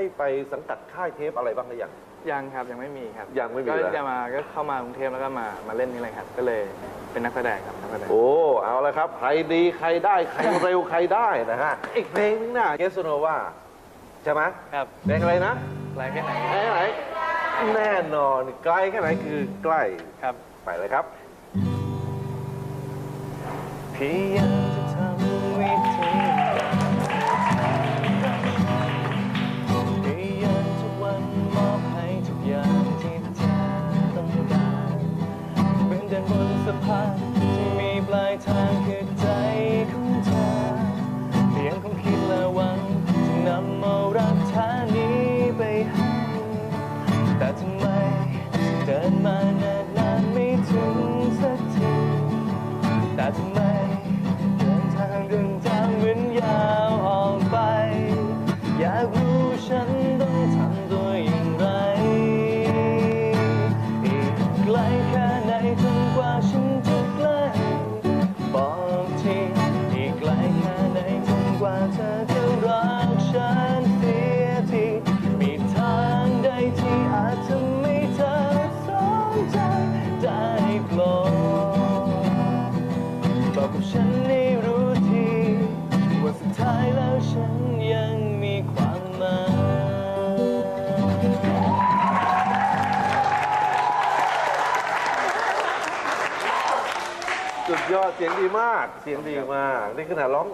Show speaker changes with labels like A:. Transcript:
A: ให้ไปสังกัดค่ายเทปอะไรบ้างหรือยัง
B: ยังครับยังไม่มีครับ
A: ยังไม่มี
B: ก็
A: เหรอ
B: จะมาก็เข้ามากรุงเทพแล้วก็มามาเล่นนี่เลยครับ ก็เลยเป็นนักแสดงครับนักแสดง
A: โอ้ เอาละครับ ใครดีใครได้ ใครเร็ว ใครได้นะฮะ อีกเพลงนึงนะเกสโนว่าใช่ไหม
B: ครับ
A: เพลงอะไรนะ
B: แรงแค่ไหน
A: แค่ไหนแน่นอนไกลแค่ไหนคือใกล้
B: ครับ
A: ไปเลยครับ
B: พยา เหมือนเดินบนสะพาน บอกกับฉันได้รู้ทีว่าสุดท้ายแล้วฉันยังมีความหมาย
A: สุดยอดเสียงดีมาก เสียงดีมาก นี่ขนาดร้อง